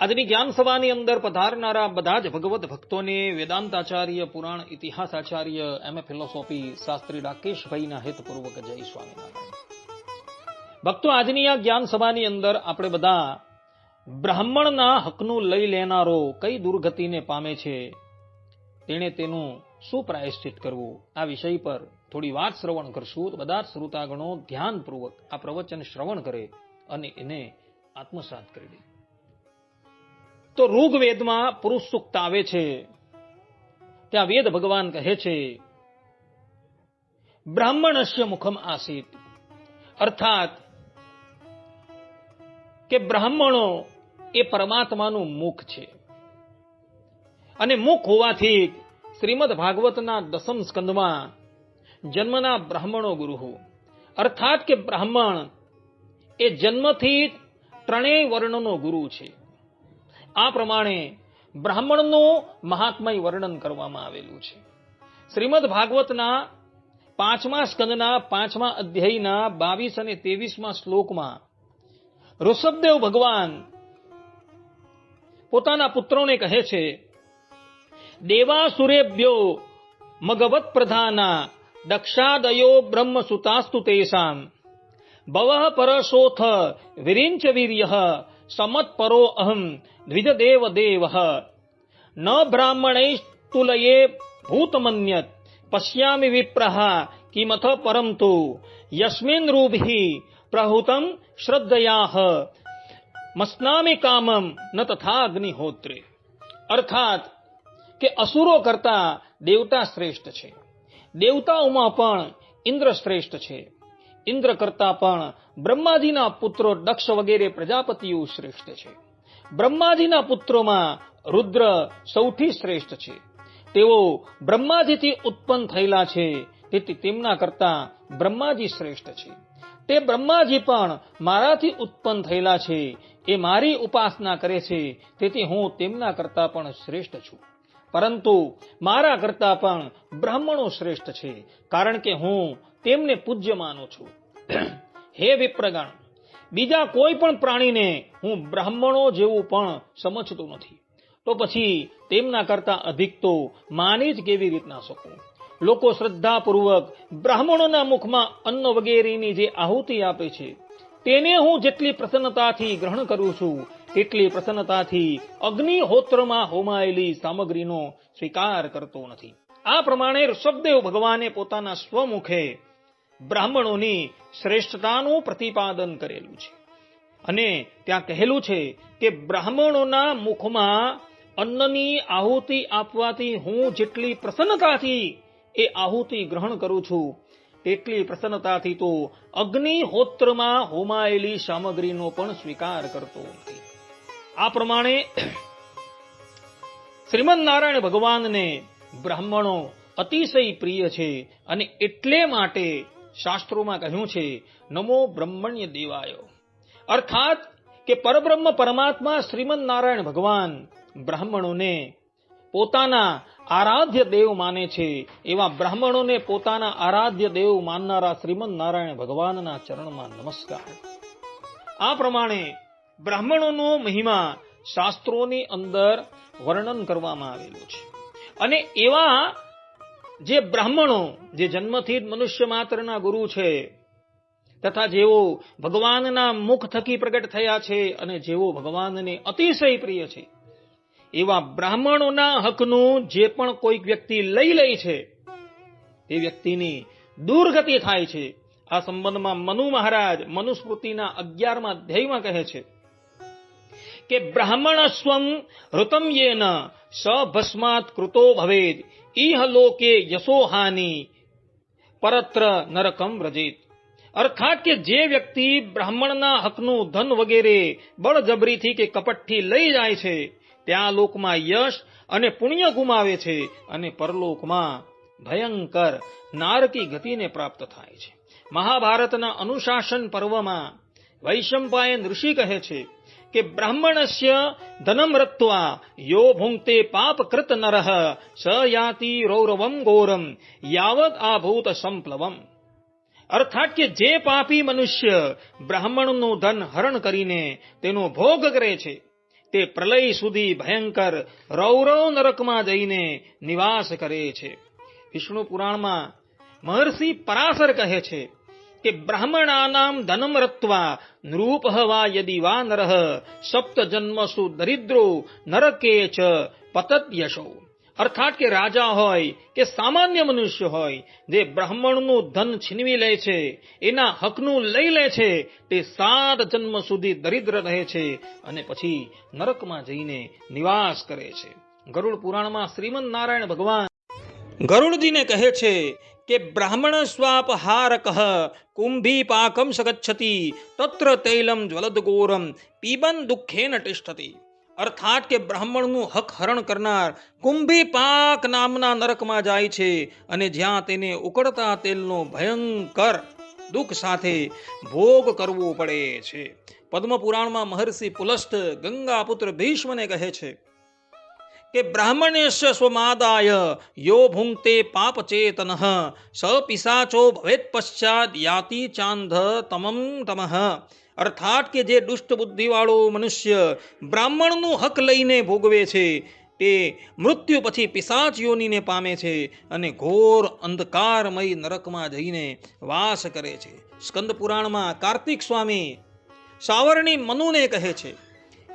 આજની જ્ઞાન સભાની અંદર પધારનારા બધા જ ભગવત ભક્તોને વેદાંતાચાર્ય, પુરાણ ઇતિહાસાચાર્ય, એમ એ ફિલોસોફી શાસ્ત્રી રાકેશભાઈના હેતપૂર્વક જય સ્વામિનારાયણ. ભક્તો, આજની આ જ્ઞાન સભાની અંદર આપણે બધા બ્રાહ્મણના હકનું લઈ લેનારો કઈ દુર્ગતિને પામે છે, તેણે તેનું શું પ્રાયશ્ચિત કરવું, આ વિષય પર થોડી વાત શ્રવણ કરશું. બધા શ્રોતાગણો ધ્યાનપૂર્વક આ પ્રવચન શ્રવણ કરે અને એને આત્મસાત કરી લે તો ઋગ્વેદમાં પુરુષ સૂક્ત આવે છે. ત્યાં વેદ ભગવાન કહે છે, બ્રાહ્મણસ્ય મુખમ આસીત. અર્થાત કે બ્રાહ્મણો એ પરમાત્માનું મુખ છે. અને મુખ હોવાથી શ્રીમદ ભાગવતના દસમ સ્કંદમાં જન્મના બ્રાહ્મણો ગુરુ અર્થાત કે બ્રાહ્મણ એ જન્મથી ત્રણેય વર્ણનો ગુરુ છે. આ પ્રમાણે બ્રાહ્મણનું મહાત્મય વર્ણન કરવામાં આવેલું છે. શ્રીમદ ભાગવતના પાંચમા સ્કંદના પાંચમા અધ્યાયના બાવીસ અને ત્રેવીસમાં શ્લોકમાં ઋષભદેવ ભગવાન પોતાના પુત્રોને કહે છે, દેવાસુરેભ્યો મગવત પ્રધાના દક્ષાદયો બ્રહ્મ સુતાસ્તુ તેષામ ભવ પરશોથ વિરિંચ વીર્ય સમત્પરો અહમ દ્વિજદેવ દેવ ન બ્રાહ્મણૈસ્તુલયે ભૂતમન્યત પશ્યામિ વિપ્રહ કિમથ પરમતુ યસ્મિન રૂભિ પ્રહુતમ શ્રદ્ધયા મસ્નામિ કામમ ન તથા અગ્નિહોત્રે અર્થાત કે અસુરો કરતા દેવતા શ્રેષ્ઠ છે દેવતાઓમાં પણ ઇન્દ્ર શ્રેષ્ઠ છે ઇન્દ્ર કરતા પણ બ્રહ્માજીના પુત્રો દક્ષ વગેરે પ્રજાપતિઓ શ્રેષ્ઠ છે. બ્રહ્માજીના પુત્રોમાં રુદ્ર સૌથી શ્રેષ્ઠ છે. તેઓ બ્રહ્માજીથી ઉત્પન્ન થયેલા છે, તેથી તેમના કરતા બ્રહ્માજી શ્રેષ્ઠ છે. તે બ્રહ્માજી પણ મારાથી ઉત્પન્ન થયેલા છે, એ મારી ઉપાસના કરે છે, તેથી હું તેમના કરતા પણ શ્રેષ્ઠ છું. પરંતુ મારા કરતા પણ બ્રાહ્મણો શ્રેષ્ઠ છે, કારણ કે હું તેમને પૂજ્ય માનું છું. હે વિપ્રગણ, બીજા કોઈ પણ પ્રાણીને હું બ્રાહ્મણો જેવું પણ સમજતો નથી. તો પછી તેમના કરતા અધિક તો માની જ કેવી રીતના શકું? લોકો શ્રદ્ધાપૂર્વક બ્રાહ્મણોના મુખમાં અન્ન વગેરેની જે આહુતિ આપે છે, તેને હું જેટલી પ્રસન્નતાથી ગ્રહણ કરું છું, તેટલી પ્રસન્નતાથી અગ્નિહોત્રમાં હોમાયેલી સામગ્રીનો સ્વીકાર કરતો નથી. આ પ્રમાણે ઋષભદેવ ભગવાને પોતાના સ્વમુખે બ્રાહ્મણોની શ્રેષ્ઠતાનું પ્રતિપાદન કરેલું છે. અને ત્યાં કહેલું છે કે બ્રાહ્મણોના મુખમાં અન્નની આહુતિ આપવાથી હું જેટલી પ્રસન્નતાથી એ આહુતિ ગ્રહણ કરું છું, તેટલી પ્રસન્નતાથી તો અગ્નિહોત્રમાં હોમાયેલી સામગ્રીનો પણ સ્વીકાર કરતો નથી. આ પ્રમાણે શ્રીમદ નારાયણ ભગવાનને બ્રાહ્મણો અતિશય પ્રિય છે અને એટલે માટે શાસ્ત્રોમાં કહ્યું છે, નમો બ્રહ્મણ્ય દેવાયો. અર્થાત કે પરબ્રહ્મ પરમાત્મા શ્રીમદ નારાયણ ભગવાન બ્રાહ્મણોને પોતાના આરાધ્ય દેવ માને છે, એવા બ્રાહ્મણોને પોતાના આરાધ્ય દેવ માનનારા શ્રીમદ નારાયણ ભગવાનના ચરણમાં નમસ્કાર. આ પ્રમાણે બ્રાહ્મણોનો મહિમા શાસ્ત્રોની અંદર વર્ણન કરવામાં આવેલું છે. અને એવા જે બ્રાહ્મણો, જે જન્મથી જ મનુષ્ય માત્રના ગુરુ છે, તથા જેઓ ભગવાનના મુખ થકી પ્રગટ થયા છે અને જેઓ ભગવાનને અતિશય પ્રિય છે, એવા બ્રાહ્મણોના હકનું જે પણ કોઈક વ્યક્તિ લઈ લે છે, એ વ્યક્તિની દુર્ગતિ થાય છે. આ સંબંધમાં મનુ મહારાજ મનુસ્મૃતિના અગિયારમાં ધ્યેયમાં કહે છે કે બ્રાહ્મણ સ્વમ ઋતમ સ ભસ્માત કૃતો ભવેદ ઇહ લોકે યશોહાની પરત્ર નરકમ રજિત અર્થાત કે જે વ્યક્તિ બ્રાહ્મણના હકનું ધન વગેરે બળજબરીથી કે કપટથી લઈ જાય છે ત્યાં લોકમાં યશ અને પુણ્ય ગુમાવે છે અને પરલોકમાં ભયંકર નારકી ગતિને પ્રાપ્ત થાય છે મહાભારતના અનુશાસન પર્વમાં વૈશંપાયન ઋષિ કહે છે કે બ્રાહ્મણસ્ય ધનમ રત્વા, યો ભુંક્તે પાપ કૃત નરઃ, સ યાતિ રૌરવમ ઘોરમ યાવત આભૂત સંપ્લવમ. અર્થાત કે જે પાપી મનુષ્ય બ્રાહ્મણનું ધન હરણ કરીને તેનો ભોગ કરે છે, તે પ્રલય સુધી ભયંકર રૌરવ નરકમાં જઈને નિવાસ કરે છે. વિષ્ણુ પુરાણમાં મહર્ષિ પરાશર કહે છે કે બ્રાહ્મણાનામ ધનમ રત્વા નૃપ હવા યદિ વા નરઃ સપ્ત જન્મસુ દરિદ્રો નરકે ચ પતત્યશો અર્થાત કે રાજા હોય કે સામાન્ય મનુષ્ય હોય, જે બ્રાહ્મણનું ધન છીનવી લે છે, એના હકનું લઈ લે છે, તે સાત જન્મ સુધી દરિદ્ર રહે છે અને પછી નરકમાં જઈને નિવાસ કરે છે. ગરુડ પુરાણમાં શ્રીમદ નારાયણ ભગવાન ગરુડજીને કહે છે કે બ્રાહ્મણ સ્વાપહારક કુંભી પાકમ સગચ્છતિ, તત્ર તૈલમ જ્વલદ ગોરમ પીબન દુઃખેન ટિષ્ઠતી અર્થાત કે બ્રાહ્મણનું હક હરણ કરનાર કુંભી પાક નામના નરકમાં જાય છે અને જ્યાં તેને ઉકળતા તેલનો ભયંકર દુઃખ સાથે ભોગ કરવો પડે છે। પદ્મ પુરાણમાં મહર્ષિ પુલસ્થ ગંગાપુત્ર ભીષ્મને કહે છે કે બ્રાહ્મણ્યસ્ય સ્વમાદાય, યો ભુંક્તે પાપચેતન, સ પિશાચો ભવેત પશ્ચાત યાતિ ચાંધ તમમ તમઃ। અર્થાત કે જે દુષ્ટ બુદ્ધિવાળો મનુષ્ય બ્રાહ્મણનું હક લઈને ભોગવે છે, તે મૃત્યુ પછી પિશાચ યોનીને પામે છે અને ઘોર અંધકારમય નરકમાં જઈને વાસ કરે છે। સ્કંદ પુરાણમાં કાર્તિક સ્વામી સાવરણી મનુને કહે છે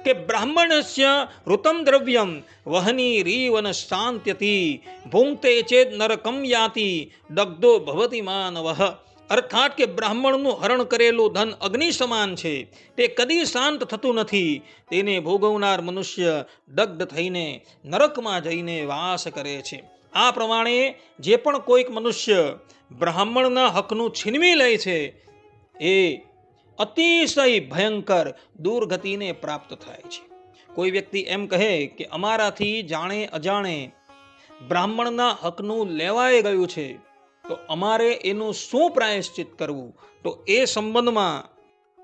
કે બ્રાહ્મણસ્ય ઋતમ દ્રવ્યમ, વહની રીવન શાંત્યતિ, ભૂંગતે ચેત નરકમ યાતિ, દગ્ધો ભવતી માનવઃ. અર્થાત કે બ્રાહ્મણનું હરણ કરેલું ધન અગ્નિ સમાન છે. તે કદી શાંત થતું નથી. તેને ભોગવનાર મનુષ્ય દગ્ધ થઈને નરકમાં જઈને વાસ કરે છે. આ પ્રમાણે જે પણ કોઈક મનુષ્ય બ્રાહ્મણના હકનું છીનવી લે છે, એ અતિશય ભયંકર દુર્ગતિને પ્રાપ્ત થાય છે. કોઈ વ્યક્તિ એમ કહે કે અમારાથી જાણે અજાણે બ્રાહ્મણના હકનું લેવાઈ ગયું છે, તો અમારે એનું શું પ્રાયશ્ચિત કરવું? તો એ સંબંધમાં,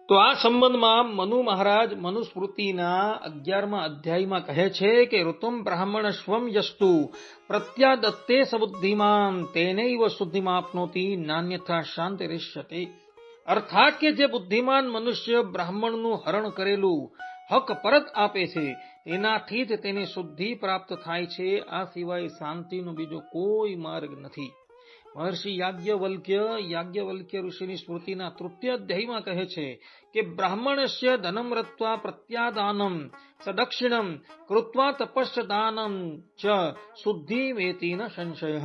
તો આ સંબંધમાં મનુ મહારાજ મનુસ્મૃતિના અગિયારમાં અધ્યાયમાં કહે છે કે ઋતુમ બ્રાહ્મણ સ્વમ યસ્તુ, પ્રત્યાદત્તે સબુદ્ધિમાન શુદ્ધિમાં શુદ્ધિમાપનોતી, નાન્યથા શાંતિ રિષ્યતે અર્થાત કે જે બુદ્ધિમાન મનુષ્ય બ્રાહ્મણનું હરણ કરેલું હક પરત આપે છે, એનાથી જ તેની શુદ્ધિ પ્રાપ્ત થાય છે. આ સિવાય શાંતિનો બીજો કોઈ માર્ગ નથી. મહર્ષિ યાજ્ઞવલ્ક્ય યાજ્ઞવલ્ક્ય ઋષિની સ્મૃતિના તૃતીય અધ્યાયમાં કહે છે કે, બ્રાહ્મણસ્ય ધનમ રત્વા પ્રત્યાદાનમ સદક્ષિણમ કૃત્વા તપસ્દાનમ ચ શુદ્ધિ વેતી ન સંશય.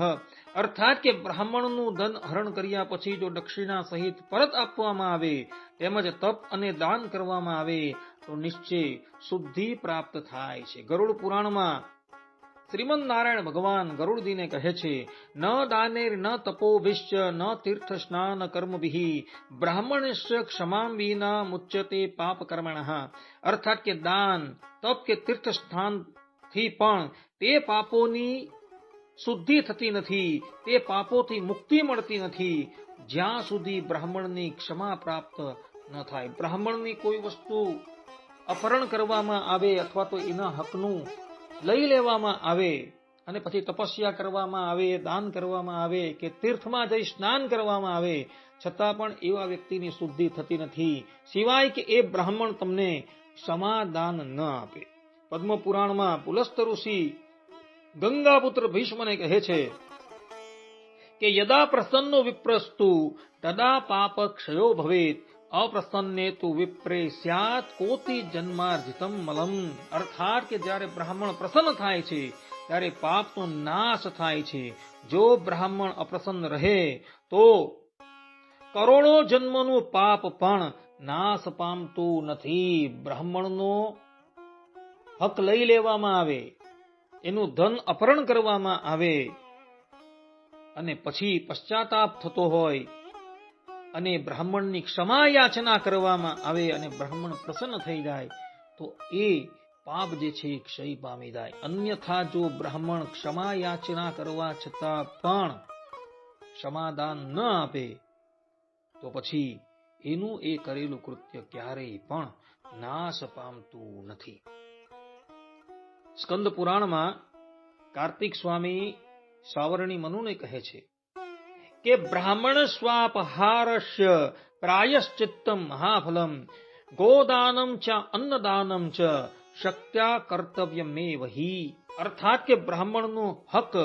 અર્થાત કે બ્રાહ્મણનું ધન હરણ કર્યા પછી જો દક્ષિણા સહિત પરત આપવામાં આવે, તેમજ તપ અને દાન કરવામાં આવે, તો નિશ્ચય શુદ્ધિ પ્રાપ્ત થાય છે. ગરુડ પુરાણમાં શ્રીમદ નારાયણ ભગવાન ગરુડજીને કહે છે, ન દાનેર ન તપોભિશ્ચ, ન તીર્થ સ્નાન કર્મભિ બ્રાહ્મણસ્ય ક્ષમામ વિના મુચ્યતે પાપ કર્મણ. અર્થાત કે દાન, તપ કે તીર્થ સ્થાનથી પણ તે પાપોની શુદ્ધિ થતી નથી, તે પાપોથી મુક્તિ મળતી નથી. જ્યાં સુધી બ્રાહ્મણની ક્ષમા પ્રાપ્ત ન થાય. બ્રાહ્મણની કોઈ વસ્તુ અપહરણ કરવામાં આવે અથવા તો એના હકનું લઈ લેવામાં આવે અને પછી તપસ્યા કરવામાં આવે, દાન કરવામાં આવે કે તીર્થમાં જઈ સ્નાન કરવામાં આવે, છતાં પણ એવા વ્યક્તિની શુદ્ધિ થતી નથી. સિવાય કે એ બ્રાહ્મણ તમને સમાદાન ન આપે. પદ્મ પુરાણમાં પુલસ્ત ઋષિ ગંગાપુત્ર ભીષ્મને કહે છે કે યદા પ્રસન્નો વિપ્રસ્તુ, તદા પાપ ક્ષયો ભવેત. અપ્રસન્ને તુ વિપ્રે સ્યાત, કોતિ જન્માર્જિતમ મલમ. અર્થાત કે જ્યારે બ્રાહ્મણ પ્રસન્ન થાય છે, ત્યારે પાપનો નાશ થાય છે. જો બ્રાહ્મણ અપ્રસન્ન રહે, તો કરોડો જન્મનું પાપ પણ નાશ પામતું નથી. બ્રાહ્મણનો હક લઈ લેવામાં આવે. એનું ધન અપહરણ કરવામાં આવે અને પછી પશ્ચાતાપ થતો હોય અને બ્રાહ્મણની ક્ષમા યાચના કરવામાં આવે અને બ્રાહ્મણ પ્રસન્ન થઈ જાય, તો એ પાપ જે છે ક્ષય પામી જાય. અન્યથા જો બ્રાહ્મણ ક્ષમા યાચના કરવા છતાં પણ ક્ષમાદાન ન આપે, તો પછી એનું એ કરેલું કૃત્ય ક્યારેય પણ નાશ પામતું નથી. સ્કંદ પુરાણમાં કાર્તિક સ્વામી સાવરણી મનુને કહે છે કે બ્રાહ્મણ સ્વાપહારસ્ય પ્રાયશ્ચિત્તમ મહાફલમ, ગોદાનમ ચ અન્નદાનમ ચ શક્ત્યા કર્તવ્યમેવ હિ. અર્થાત કે બ્રાહ્મણનો હક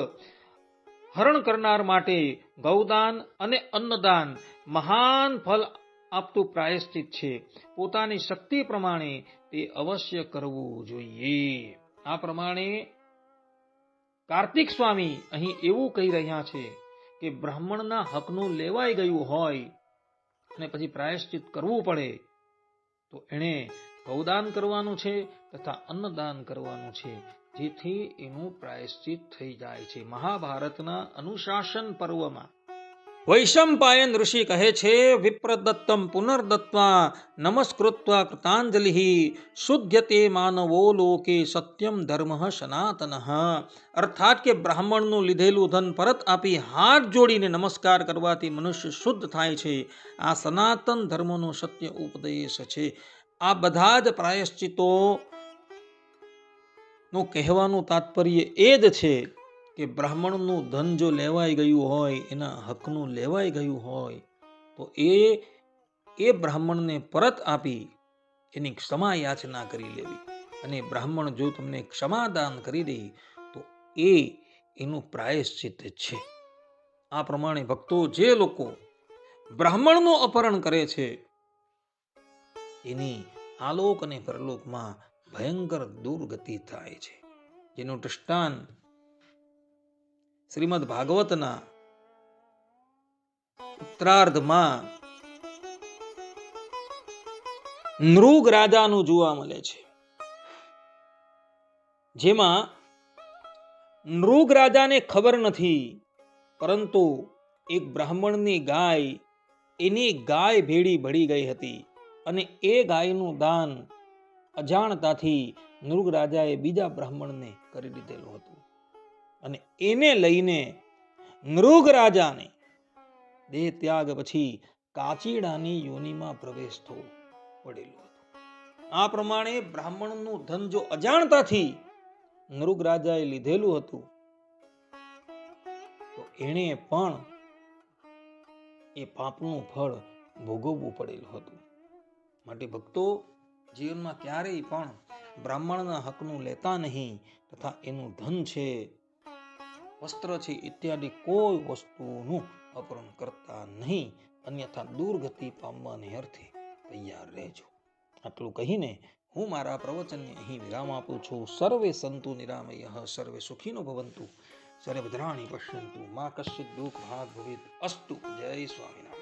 હરણ કરનાર માટે ગૌદાન અને અન્નદાન મહાન ફલ આપતું પ્રાયશ્ચિત છે. પોતાની શક્તિ પ્રમાણે તે અવશ્ય કરવું જોઈએ. આ પ્રમાણે કાર્તિક સ્વામી અહીં એવું કહી રહ્યા છે કે બ્રાહ્મણના હકનું લેવાઈ ગયું હોય અને પછી પ્રાયશ્ચિત કરવું પડે, તો એણે ગૌદાન કરવાનું છે તથા અન્નદાન કરવાનું છે, જેથી એનું પ્રાયશ્ચિત થઈ જાય છે. મહાભારતના અનુશાસન પર્વમાં વૈશંપાયન ઋષિ કહે છે, વિપ્રદત્તમ પુનર્દત્વા નમસ્કૃત્વા કૃતાંજલિ શુદ્ધ્યતે માનવો લોકે સત્યમ ધર્મ સનાતન. અર્થાત કે બ્રાહ્મણનું લીધેલું ધન પરત આપી હાથ જોડીને નમસ્કાર કરવાથી મનુષ્ય શુદ્ધ થાય છે. આ સનાતન ધર્મનો સત્ય ઉપદેશ છે. આ બધા જ પ્રાયશ્ચિતો નું કહેવાનું તાત્પર્ય એ જ છે કે બ્રાહ્મણનું ધન જો લેવાઈ ગયું હોય, એના હકનું લેવાઈ ગયું હોય, તો એ એ બ્રાહ્મણને પરત આપી એની ક્ષમા યાચના કરી લેવી. અને બ્રાહ્મણ જો તમને ક્ષમાદાન કરી દે, તો એ એનું પ્રાયશ્ચિત છે. આ પ્રમાણે ભક્તો જે લોકો બ્રાહ્મણનું અપહરણ કરે છે, એની આલોક અને પરલોકમાં ભયંકર દુર્ગતિ થાય છે. જેનું દૃષ્ટાંત શ્રીમદ ભાગવતના ઉત્તરાર્ધમાં નૃગ રાજાનું જોવા મળે છે. જેમાં નૃગ રાજાને ખબર નથી, પરંતુ એક બ્રાહ્મણની ગાય, એની ગાય ભેડી ભળી ગઈ હતી અને એ ગાયનું દાન અજાણતાથી નૃગ રાજાએ બીજા બ્રાહ્મણને કરી દીધેલું હતું. અને એને લઈને મૃગ રાજાને દેહ ત્યાગ પછી કાચીડાની યોનિમાં પ્રવેશ પડેલો હતો. આ પ્રમાણે બ્રાહ્મણનું ધન જો અજાણતાથી મૃગ રાજાએ લીધેલું હતું, તો એણે પણ એ પાપનું ફળ ભોગવવું પડેલું હતું. માટે ભક્તો, જીવનમાં ક્યારેય પણ બ્રાહ્મણના હકનું લેતા નહીં તથા એનું ધન છે વસ્ત્ર છે, ઇત્યાદિ કોઈ વસ્તુનું અપહરણ કરતા નહીં. અન્યથા દુર્ગતિ પામવાને અર્થે તૈયાર રહેજો. આટલું કહીને હું મારા પ્રવચનને અહીં વિરામ આપું છું. સર્વે સંતુ નિરામય, સર્વે સુખીનો ભવંતુ. સર્વદ્રાણી પશ્યંતુ. મા કશ્ચિત દુઃખ ભાગ ભવિત અસ્તુ. જય સ્વામિનારાયણ.